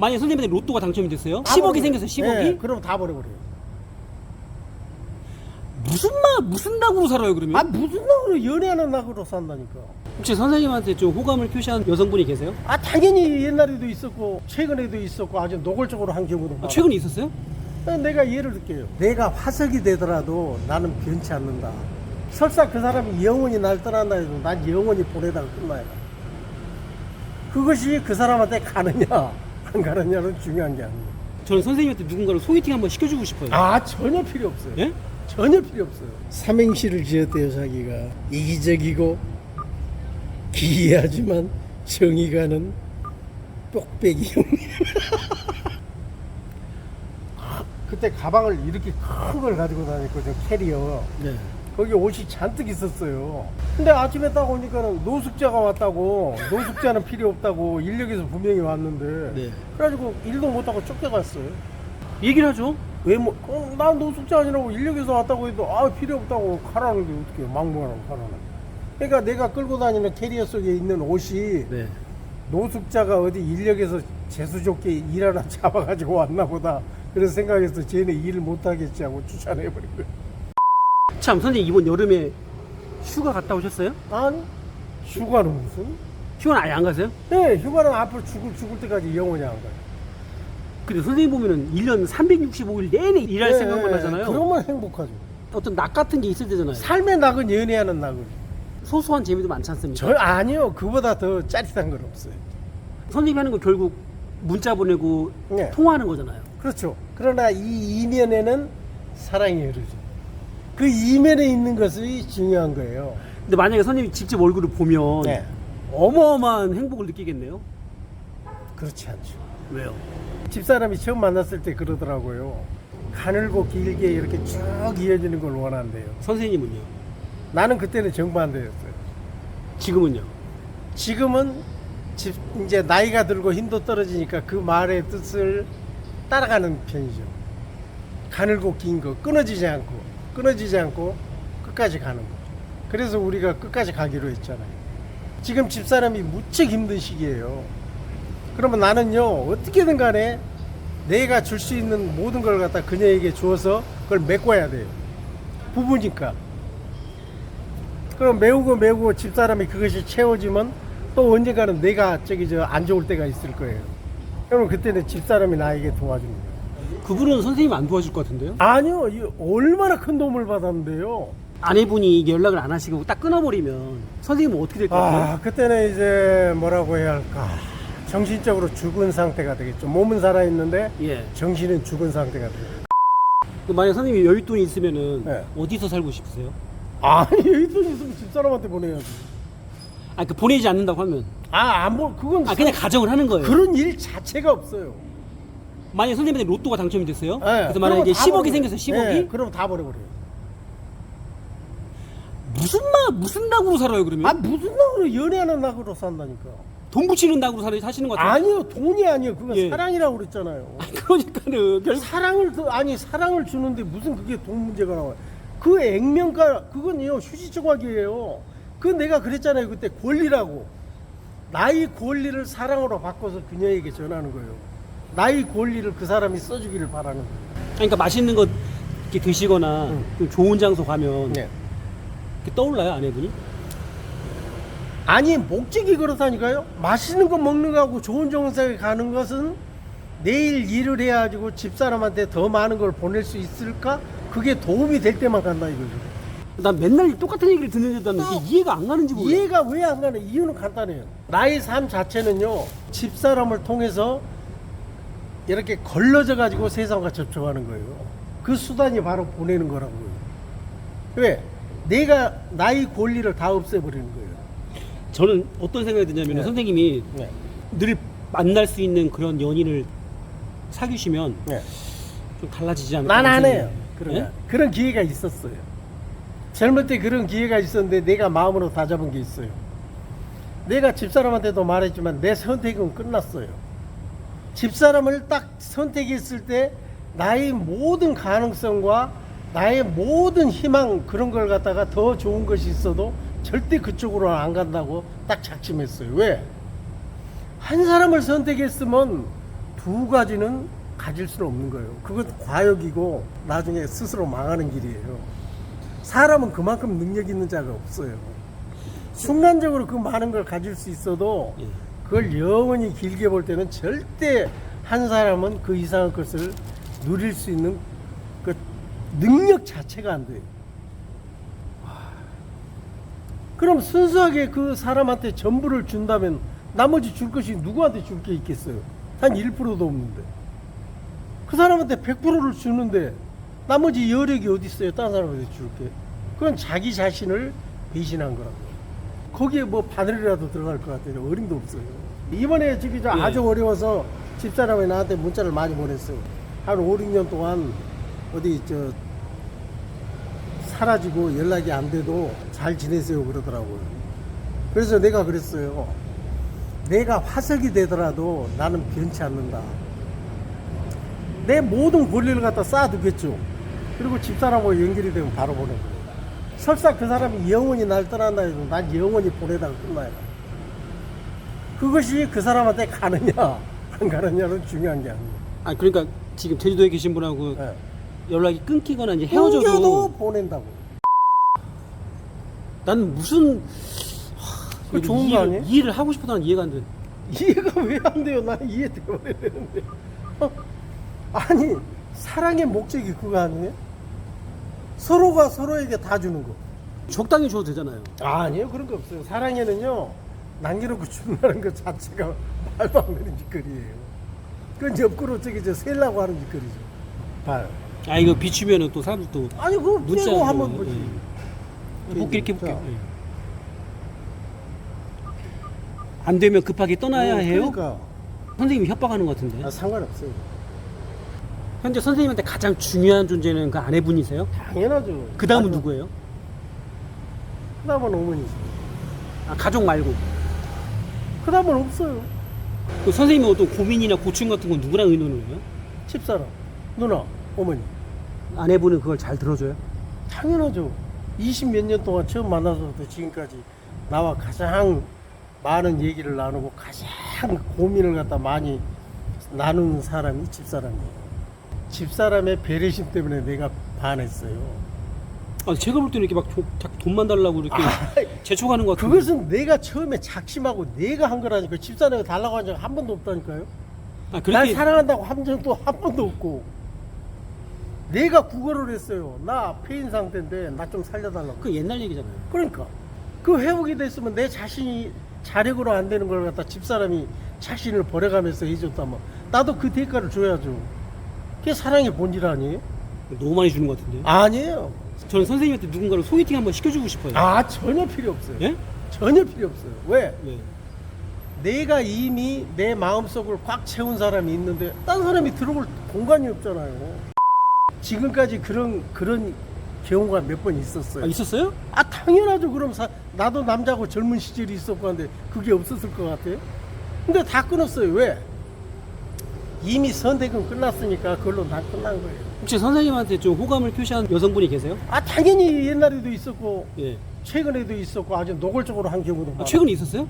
만약 선생님한테 로또가 당첨이 됐어요? 다 10억이 버려버려요. 생겼어요. 10억이? 예, 그럼 다 버려버려요. 무슨 마 무슨 낙으로 살아요 그러면? 아 무슨 낙으로 연애하는 낙으로 산다니까. 혹시 선생님한테 좀 호감을 표시한 여성분이 계세요? 아 당연히 옛날에도 있었고 최근에도 있었고 아주 노골적으로 한 경우도 아, 많아. 최근에 있었어요? 내가 예를 들게요. 내가 화석이 되더라도 나는 변치 않는다. 설사 그 사람이 영원히 날 떠난다 해도 난 영원히 보내다가 끝나야 돼. 그것이 그 사람한테 가느냐 안 가느냐는 중요한 게 아니에요. 저는 선생님한테 누군가를 소개팅 한번 시켜주고 싶어요. 아 전혀 필요 없어요. 예? 전혀 필요 없어요. 삼행시를 지었대요 자기가 이기적이고 기이하지만 정이 가는 똑배기 형님. 그때 가방을 이렇게 큰 걸 가지고 다녔거든요 캐리어. 네. 거기 옷이 잔뜩 있었어요. 근데 아침에 딱 오니까는 노숙자가 왔다고 노숙자는 필요 없다고 인력에서 분명히 왔는데 네. 그래가지고 일도 못하고 쫓겨갔어요. 얘기를 하죠. 왜 뭐, 어, 난 노숙자 아니라고 인력에서 왔다고 해도 아 필요 없다고 가라는데 어떻게 막무가내로 가라는 그러니까 내가 끌고 다니는 캐리어 속에 있는 옷이 네. 노숙자가 어디 인력에서 재수 좋게 일 하나 잡아가지고 왔나 보다 그래서 생각해서 쟤네 일을 못하겠지 하고 추천해버린 거예요 참 선생님 이번 여름에 휴가 갔다 오셨어요? 아니 휴가는 무슨 휴가는 아예 안 가세요? 네 휴가는 앞으로 죽을 죽을 때까지 영원히 안 가요 근데 선생님 보면은 1년 365일 내내 일할 네, 생각만 하잖아요. 그러면 행복하죠 어떤 낙 같은 게 있을 때잖아요. 삶의 낙은 연애하는 낙은 소소한 재미도 많지 않습니까? 저 아니요 그보다 더 짜릿한 건 없어요 선생님이 하는 거 결국 문자 보내고 네. 통화하는 거잖아요. 그렇죠. 그러나 이 이면에는 사랑이 흐르죠. 그 이면에 있는 것이 중요한 거예요. 근데 만약에 선생님이 직접 얼굴을 보면 네. 어마어마한 행복을 느끼겠네요. 그렇지 않죠. 왜요? 집사람이 처음 만났을 때 그러더라고요. 가늘고 길게 이렇게 쭉 이어지는 걸 원한대요. 선생님은요? 나는 그때는 정반대였어요. 지금은요? 지금은 집, 이제 나이가 들고 힘도 떨어지니까 그 말의 뜻을 따라가는 편이죠. 가늘고 긴 거, 끊어지지 않고, 끊어지지 않고 끝까지 가는 거. 그래서 우리가 끝까지 가기로 했잖아요. 지금 집사람이 무척 힘든 시기예요. 그러면 나는요, 어떻게든 간에 내가 줄 수 있는 모든 걸 갖다 그녀에게 주어서 그걸 메꿔야 돼요. 부부니까. 그럼 메우고 메우고 집사람이 그것이 채워지면 또 언젠가는 내가 저기 저 안 좋을 때가 있을 거예요. 그러면 그때는 집사람이 나에게 거예요. 그분은 선생님 안 도와줄 것 같은데요? 아니요, 이 얼마나 큰 도움을 받았는데요. 아내분이 이게 연락을 안 하시고 딱 끊어버리면 선생님은 어떻게 될 것 같아요? 아, 그때는 이제 뭐라고 해야 할까. 정신적으로 죽은 상태가 되겠죠. 몸은 살아있는데 예. 정신은 죽은 상태가 돼요. 그 만약 선생님이 여윳돈이 있으면은 네. 어디서 살고 싶으세요? 아니, 여기 돈 있으면 집사람한테 보내야지. 아, 그 보내지 않는다고 하면 아, 안 보, 그건 아 그냥 가정을 하는 거예요. 그런 일 자체가 없어요. 만약 선생님한테 로또가 당첨이 됐어요. 네, 그래서 만약에 그러면 다 10억이 버려버려요. 생겼어요. 10억이 네, 그럼 다 버려버려요. 무슨 마 무슨 낙으로 살아요 그러면? 아 무슨 낙으로 연애하는 낙으로 산다니까. 돈 붙이는 낙으로 살- 사시는 것 같아요. 아니요 돈이 아니에요. 그건 예. 사랑이라고 그랬잖아요. 그러니까는 결국 사랑을 더- 아니 사랑을 주는데 무슨 그게 돈 문제가 나와요. 그 액면가 그건요 휴지 조각이에요. 그 내가 그랬잖아요 그때 권리라고. 나의 권리를 사랑으로 바꿔서 그녀에게 전하는 거예요. 나의 권리를 그 사람이 써주기를 바라는 거예요. 그러니까 맛있는 거 이렇게 드시거나 응. 좀 좋은 장소 가면 네. 이렇게 떠올라요 아내분이? 아니 목적이 그렇다니까요. 맛있는 거 먹는 거하고 좋은 정상에 가는 것은 내일 일을 해가지고 집사람한테 더 많은 걸 보낼 수 있을까? 그게 도움이 될 때만 간다 이거죠. 난 맨날 똑같은 얘기를 듣는데도 이게 이해가 안 가는지 모르겠어요. 이해가 왜 안 가는 이유는 간단해요. 나의 삶 자체는요 집사람을 통해서 이렇게 걸러져 가지고 세상과 접촉하는 거예요. 그 수단이 바로 보내는 거라고요. 왜? 내가 나의 권리를 다 없애버리는 거예요. 저는 어떤 생각이 드냐면 네. 선생님이 네. 늘 만날 수 있는 그런 연인을 사귀시면 네. 좀 달라지지 않을까? 난안 그런 해요. 그런, 예? 거. 그런 기회가 있었어요. 젊을 때 그런 기회가 있었는데 내가 마음으로 다 잡은 게 있어요. 내가 집사람한테도 말했지만 내 선택은 끝났어요. 집사람을 딱 선택했을 때 나의 모든 가능성과 나의 모든 희망 그런 걸 갖다가 더 좋은 것이 있어도 절대 그쪽으로 안 간다고 딱 작심했어요. 왜? 한 사람을 선택했으면 두 가지는 가질 수는 없는 거예요. 그건 과욕이고 나중에 스스로 망하는 길이에요. 사람은 그만큼 능력 있는 자가 없어요. 순간적으로 그 많은 걸 가질 수 있어도 예. 그걸 영원히 길게 볼 때는 절대 한 사람은 그 이상의 것을 누릴 수 있는 그 능력 자체가 안 돼요. 그럼 순수하게 그 사람한테 전부를 준다면 나머지 줄 것이 누구한테 줄 게 있겠어요? 한 1%도 없는데. 그 사람한테 100%를 주는데 나머지 여력이 어디 있어요? 다른 사람한테 줄 게. 그건 자기 자신을 배신한 거라고. 거기에 뭐 바늘이라도 들어갈 것 같아요. 어림도 없어요. 이번에 저기 저 예. 아주 어려워서 집사람이 나한테 문자를 많이 보냈어요. 한 5, 6년 동안 어디 저 사라지고 연락이 안 돼도 잘 지내세요 그러더라고요. 그래서 내가 그랬어요. 내가 화석이 되더라도 나는 변치 않는다. 내 모든 권리를 갖다 쌓아두겠죠. 그리고 집사람하고 연결이 되면 바로 보내고. 설사 그 사람이 영원히 날 떠난다 해도 난 영원히 보내다가 끝나요. 그것이 그 사람한테 가느냐 안 가느냐는 중요한 게 아니에요. 아 그러니까 지금 제주도에 계신 분하고 네. 연락이 끊기거나 이제 헤어져도 보낸다고. 난 무슨 그거 좋은 거 이해를, 아니에요? 이해를 하고 싶어도 난 이해가 안 돼. 이해가 왜 안 돼요? 나는 이해되어야 되는데. 어? 아니, 사랑의 목적이 그거 아니에요? 서로가 서로에게 다 주는 거. 적당히 줘도 되잖아요. 아니에요. 그런 거 없어요. 사랑에는요, 남겨놓고 준다는 것 자체가 말도 안 되는 짓거리예요. 그건 옆구로 저기 저 셀라고 하는 짓거리죠. 봐요. 아 이거 비추면은 또 사람들 또 아니, 그거 문자 떼고 한번 뭐, 보지. 볼게 이렇게 볼게. 자. 안 되면 급하게 떠나야 어, 해요. 그러니까. 선생님이 협박하는 것 같은데. 아, 상관없어요. 현재 선생님한테 가장 중요한 존재는 그 아내분이세요? 당연하죠. 그 다음은. 누구예요? 그 다음은 어머니죠. 아, 가족 말고. 그 다음은 없어요. 그 선생님이 어떤 고민이나 고충 같은 건 누구랑 의논을 해요? 집사람, 누나, 어머니. 아내분은 그걸 잘 들어줘요? 당연하죠. 20 몇 년 동안 처음 만나서부터 지금까지 나와 가장 많은 얘기를 나누고 가장 고민을 갖다 많이 나누는 사람이 집사람이에요. 집사람의 배려심 때문에 내가 반했어요. 아, 제가 볼 때는 이렇게 막 조- 돈만 달라고 이렇게 재촉하는 것 같은데. 그것은 내가 처음에 작심하고 내가 한 거라니까 집사람이 달라고 한 적 한 번도 없다니까요. 아, 날 그렇게 사랑한다고 한 적도 한 번도 없고 내가 구걸을 했어요. 나 폐인 상태인데 나 좀 살려달라고. 그 옛날 얘기잖아요. 그러니까 그 회복이 됐으면 내 자신이 자력으로 안 되는 걸 갖다 집사람이 자신을 버려가면서 해줬다면 나도 그 대가를 줘야죠. 그게 사랑의 본질 아니에요? 너무 많이 주는 것 같은데. 아니에요. 저는 선생님한테 누군가를 소개팅 한번 시켜주고 싶어요. 아 전혀 필요 없어요. 예? 전혀 필요 없어요. 왜? 네. 내가 이미 내 마음속을 꽉 채운 사람이 있는데 딴 사람이 들어올 공간이 없잖아요. 지금까지 그런 그런 경우가 몇 번 있었어요. 아, 있었어요? 아 당연하죠. 그럼 사, 나도 남자고 젊은 시절이 있었고 한데 그게 없었을 것 같아요. 근데 다 끊었어요. 왜? 이미 선택은 끝났으니까 그걸로 다 끝난 거예요. 혹시 선생님한테 좀 호감을 표시한 여성분이 계세요? 아 당연히 옛날에도 있었고 예. 최근에도 있었고 아주 노골적으로 한 경우도 아, 많아. 최근에 있었어요?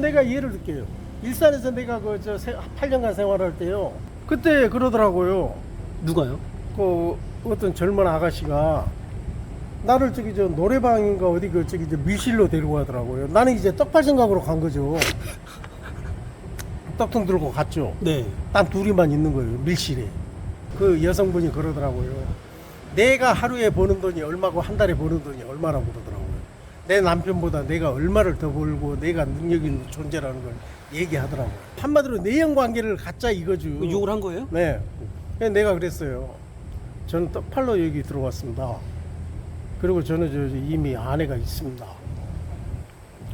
내가 예를 들게요. 일산에서 내가 그저 8년간 생활할 때요. 그때 그러더라고요. 누가요? 그 어떤 젊은 아가씨가 나를 저기 저 노래방인가 어디 그 저기 저 밀실로 데리고 가더라고요. 나는 이제 떡팔 생각으로 간 거죠. 떡통 들고 갔죠. 네. 딱 둘이만 있는 거예요. 밀실에. 그 여성분이 그러더라고요. 내가 하루에 버는 돈이 얼마고 한 달에 버는 돈이 얼마라고 그러더라고요. 내 남편보다 내가 얼마를 더 벌고 내가 능력 있는 존재라는 걸 얘기하더라고요. 한마디로 내연 관계를 갖자 이거죠. 그 욕을 한 거예요? 네. 그래서 내가 그랬어요. 저는 떡팔로 여기 들어왔습니다. 그리고 저는 저 이미 아내가 있습니다.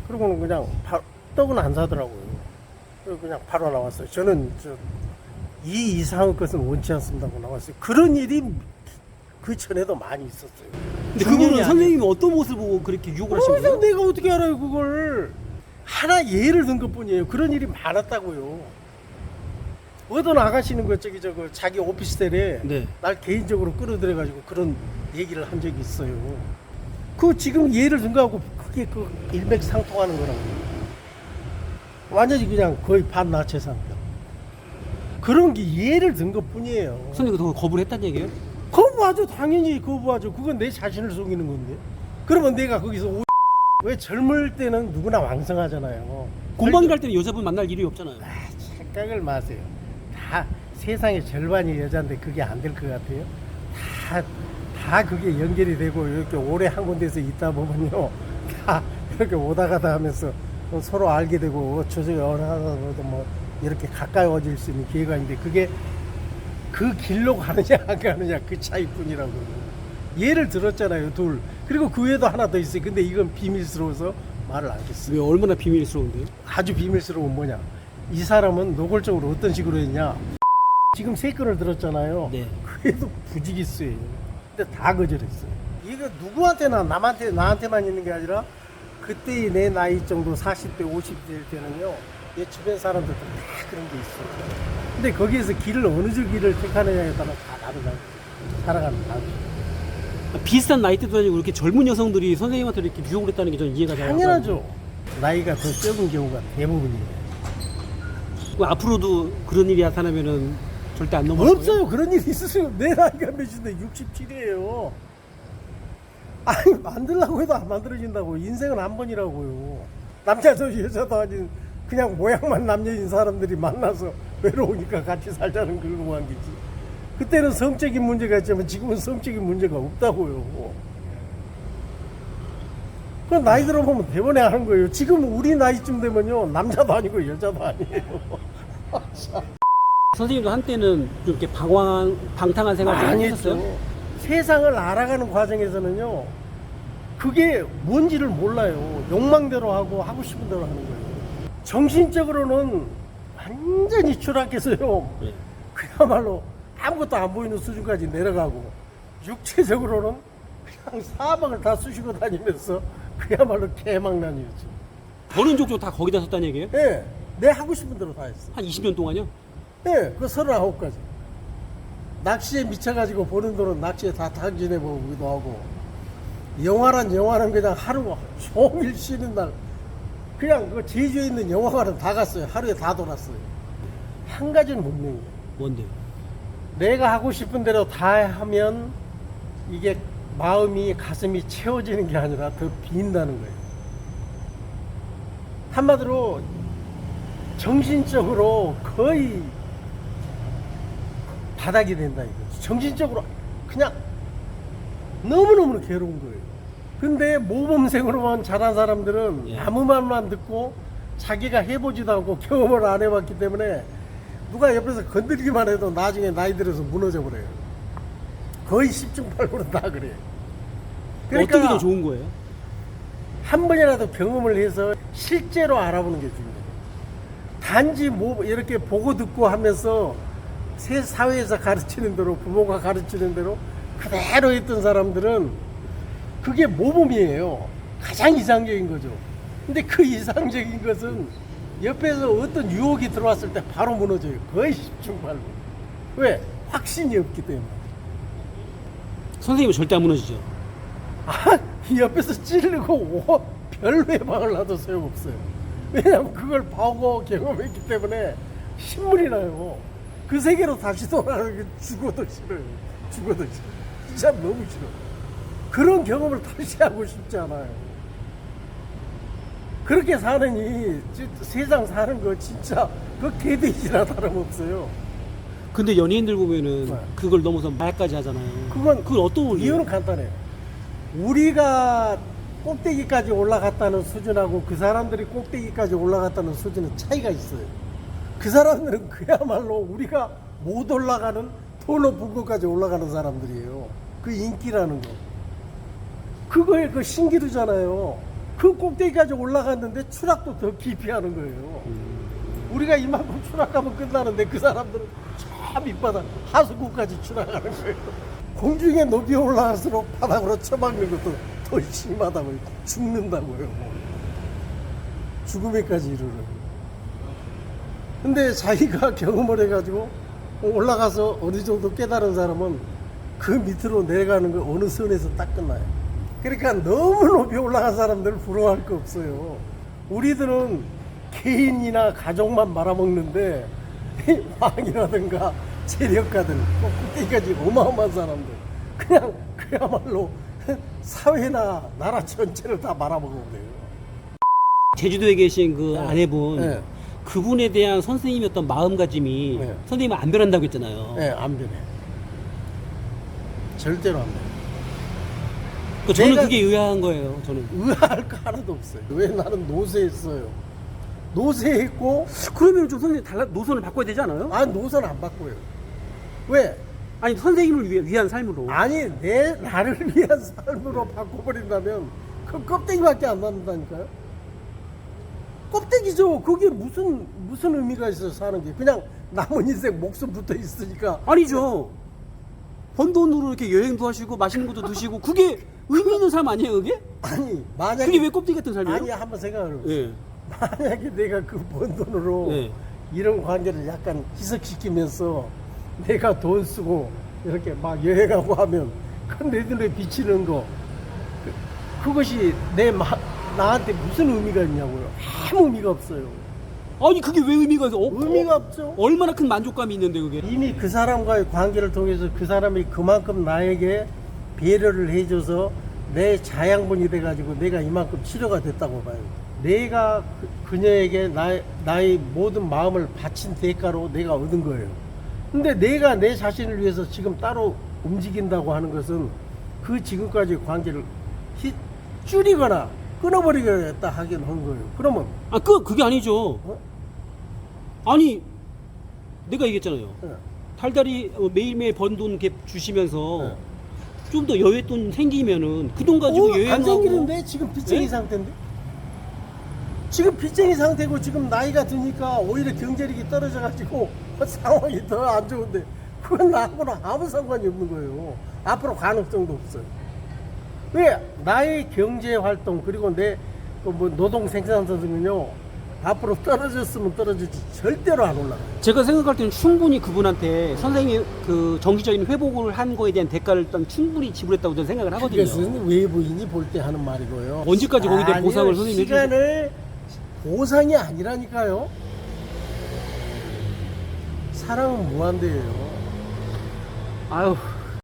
그러고는 그냥 바- 떡은 안 사더라고요. 그리고 그냥 바로 나왔어요. 저는 저 이 이상의 것은 원치 않습니다고 나왔어요. 그런 일이 그 전에도 많이 있었어요. 근데 아니에요. 선생님이 어떤 모습을 보고 그렇게 유혹을 하신 거예요? 내가 어떻게 알아요 그걸 하나 예를 든 것뿐이에요 그런 일이 많았다고요 어떤 아가씨는 그 저기 저거 자기 오피스텔에 네. 날 개인적으로 끌어들여 가지고 그런 얘기를 한 적이 있어요 그 지금 예를 든 거하고 그게 그 일맥상통하는 거라고 완전히 그냥 거의 반나체 상태 그런 게 예를 든 것 뿐이에요. 선생님 그거 거부를 했다는 얘기예요? 거부하죠. 당연히 거부하죠. 그건 내 자신을 속이는 건데. 그러면 내가 거기서 오... 왜 젊을 때는 누구나 왕성하잖아요. 공방일 할 때는 여자분 만날 일이 없잖아요. 아, 착각을 마세요. 다 세상의 절반이 여자인데 그게 안 될 것 같아요. 다, 다 그게 연결이 되고 이렇게 오래 한 군데서 있다 보면요. 다 이렇게 오다 가다 하면서 서로 알게 되고 저쪽에 어느 하나도 뭐 이렇게 가까워질 수 있는 기회가 있는데 그게 그 길로 가느냐 안 가느냐 그 차이뿐이라고. 예를 들었잖아요, 둘. 그리고 그 외에도 하나 더 있어요. 근데 이건 비밀스러워서 말을 안 했어요. 왜 얼마나 비밀스러운데요? 아주 비밀스러운 뭐냐 이 사람은 노골적으로 어떤 식으로 했냐 지금 세 건을 들었잖아요 네. 그래도 부지기수예요 근데 다 거절했어요 이거 누구한테나 남한테 나한테만 있는 게 아니라 그때의 내 나이 정도 40대 50대 될 때는요 내 주변 사람들도 다 그런 게 있어요 근데 거기에서 길을 어느 줄 길을 택하느냐에 따라 다 다르다 살아가는 다 비슷한 나이대도 아니고 이렇게 젊은 여성들이 선생님한테 이렇게 유혹을 했다는 게 저는 이해가 잘 안 가요. 당연하죠 나이가 더 적은 경우가 대부분이에요 그 앞으로도 그런 일이 나타나면은 절대 안 넘어갈 거예요? 없어요. 그런 일이 있으세요. 내 나이가 몇인데 67이에요. 아니 만들라고 해도 안 만들어진다고. 인생은 한 번이라고요. 남자도 여자도 아닌 그냥 모양만 남녀인 사람들이 만나서 외로우니까 같이 살자는 그런 관계지. 그때는 성적인 문제가 있지만 지금은 성적인 문제가 없다고요. 그 나이 들어보면 대번에 하는 거예요. 지금 우리 나이쯤 되면요 남자도 아니고 여자도 아니에요. 선생님도 한때는 좀 이렇게 방황, 방탕한 생활 좀 많이 하셨어요? 세상을 알아가는 과정에서는요, 그게 뭔지를 몰라요. 욕망대로 하고 하고 싶은 대로 하는 거예요. 정신적으로는 완전히 추락해서요. 네. 그야말로 아무것도 안 보이는 수준까지 내려가고, 육체적으로는 그냥 사방을 다 쑤시고 다니면서 그야말로 개망난이었죠. 버는 족족 다 거기다 썼다는 얘기예요? 예, 내 하고 싶은 대로 다 했어. 한 20년 동안요? 예, 그 서른아홉 가지. 낚시에 미쳐가지고 보는 돈은 낚시에 다 탕진해 보기도 하고, 영화란 영화는 그냥 하루 종일 쉬는 날, 그냥 그 제주에 있는 영화관은 다 갔어요. 하루에 다 돌았어요. 한 가지는 분명해요. 뭔데요? 내가 하고 싶은 대로 다 하면 이게 마음이 가슴이 채워지는 게 아니라 더 빈다는 거예요. 한마디로 정신적으로 거의 바닥이 된다 이거죠. 정신적으로 그냥 너무너무 괴로운 거예요. 근데 모범생으로만 자란 사람들은 예. 아무 말만 듣고 자기가 해보지도 않고 경험을 안 해봤기 때문에 누가 옆에서 건드리기만 해도 나중에 나이 들어서 무너져 버려요. 거의 10중 8구는 다 그래요. 그러니까 어떤 게더 좋은 거예요? 한 번이라도 경험을 해서 실제로 알아보는 게 중요해요. 단지 뭐 이렇게 보고 듣고 하면서 새 사회에서 가르치는 대로 부모가 가르치는 대로 그대로 했던 사람들은 그게 모범이에요. 가장 이상적인 거죠. 근데 그 이상적인 것은 옆에서 어떤 유혹이 들어왔을 때 바로 무너져요. 거의 10중 8구. 왜? 확신이 없기 때문에. 선생님은 절대 안 무너지죠? 아, 이 옆에서 찌르고 오, 별 외방을 놔도 소용없어요. 왜냐하면 그걸 보고 경험했기 때문에 신물이 나요. 그 세계로 다시 돌아가는 게 죽어도 싫어요. 죽어도 싫어. 진짜 너무 싫어. 그런 경험을 다시 하고 싶지 않아요. 그렇게 사느니 지- 세상 사는 거 진짜 그 개돼지나 다름없어요. 근데 연예인들 보면은 네. 그걸 넘어서 말까지 하잖아요. 그건 그건 어떤? 이유는 간단해요. 우리가 꼭대기까지 올라갔다는 수준하고 그 사람들이 꼭대기까지 올라갔다는 수준은 차이가 있어요. 그 사람들은 그야말로 우리가 못 올라가는 더 높은 곳까지 올라가는 사람들이에요. 그 인기라는 거. 그거에 그 신기루잖아요. 그 꼭대기까지 올라갔는데 추락도 더 깊이 하는 거예요. 우리가 이만큼 추락하면 끝나는데 그 사람들은 저 밑바닥 하수구까지 추락하는 거예요. 공중에 높이 올라갈수록 바닥으로 쳐박는 것도 더 심하다고요. 죽는다고요. 죽음에까지 이르는. 근데 자기가 경험을 해가지고 올라가서 어느 정도 깨달은 사람은 그 밑으로 내려가는 거 어느 선에서 딱 끝나요. 그러니까 너무 높이 올라간 사람들을 부러워할 거 없어요. 우리들은 개인이나 가족만 말아먹는데 왕이라든가 재력가들 뭐 그때까지 어마어마한 사람들 그냥 그야말로 사회나 나라 전체를 다 말아먹어 버려요. 제주도에 계신 그 네. 아내분 네. 그분에 대한 선생님의 어떤 마음가짐이 네. 선생님은 안 변한다고 했잖아요. 예, 안 변해. 절대로 안 변해. 그 저는 내가- 그게 의아한 거예요. 저는. 의아할 거 하나도 없어요. 왜 나는 노쇠했어요. 노쇠했고 그러면 좀 선생님 달라 노선을 바꿔야 되지 않아요? 아 노선 안 바꿔요. 왜? 아니 선생님을 위해, 위한 삶으로. 아니 내 나를 위한 삶으로 바꿔버린다면 그 껍데기밖에 안 남는다니까요. 껍데기죠. 그게 무슨 무슨 의미가 있어 사는 게 그냥 남은 인생 목숨 붙어 있으니까 아니죠. 번 돈으로 이렇게 여행도 하시고 맛있는 것도 드시고 그게 의미 있는 삶 아니에요, 그게? 아니 만약에 그게 왜 껍데기 같은 삶이에요? 아니 한번 생각을 해보세요. 예. 만약에 내가 그 번 돈으로 네. 이런 관계를 약간 희석시키면서 내가 돈 쓰고 이렇게 막 여행하고 하면 그내 눈에 비치는 거 그, 것이 내 마, 나한테 무슨 의미가 있냐고요. 아무 의미가 없어요. 아니 그게 왜 의미가 있어? 어, 의미가 어, 없죠. 얼마나 큰 만족감이 있는데 그게. 이미 그 사람과의 관계를 통해서 그 사람이 그만큼 나에게 배려를 해줘서 내 자양분이 돼가지고 내가 이만큼 치료가 됐다고 봐요. 내가 그, 그녀에게 나의, 나의 모든 마음을 바친 대가로 내가 얻은 거예요. 근데 내가 내 자신을 위해서 지금 따로 움직인다고 하는 것은 그 지금까지 관계를 히- 줄이거나 끊어버리겠다 하긴 한 거예요. 그러면 아, 그 그게 아니죠. 어? 아니 내가 얘기했잖아요. 예. 달달이 어, 매일매일 번 돈 주시면서 네. 좀 더 여윳돈 생기면은 그 돈 가지고 오, 안 여행하고 생기는데? 지금 빚쟁이 네? 상태인데? 지금 빚쟁이 상태고 지금 나이가 드니까 오히려 경제력이 떨어져 가지고 상황이 더 안 좋은데 그건 나하고는 아무 상관이 없는 거예요. 앞으로 가능성도 없어요. 왜? 나의 경제 활동 그리고 내뭐 노동 생산성은요 앞으로 떨어졌으면 떨어지지 절대로 안 올라가요 제가 생각할 때는 충분히 그분한테 선생님이 그 정기적인 회복을 한 거에 대한 대가를 일단 충분히 지불했다고 저는 생각을 하거든요. 그것은 외부인이 볼 때 하는 말이고요. 언제까지 거기에 대한 아니요, 보상을 선생님이 시간을 보상이 아니라니까요. 사랑은 무한대예요. 아유